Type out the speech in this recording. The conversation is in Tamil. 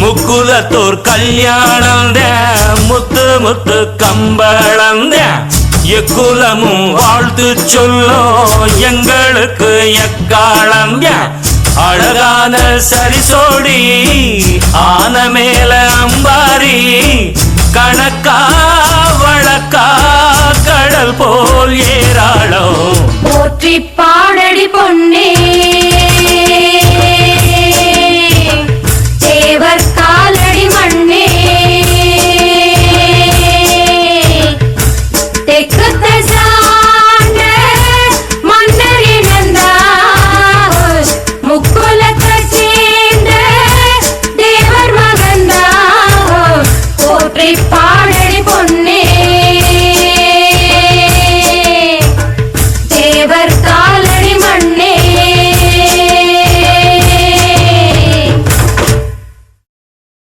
முக்குலத்தோர் கல்யாணந்த முத்து முத்து கம்பளந்த. எக்குலமும் வாழ்த்து சொல்லோ எங்களுக்கு எக்காலம் அழகான சரிசோடி ஆன மேல அம்பாரி கணக்கா வழக்கா கடல் போல் ஏராளம் போற்றி பாடடி பொன்னே Bye.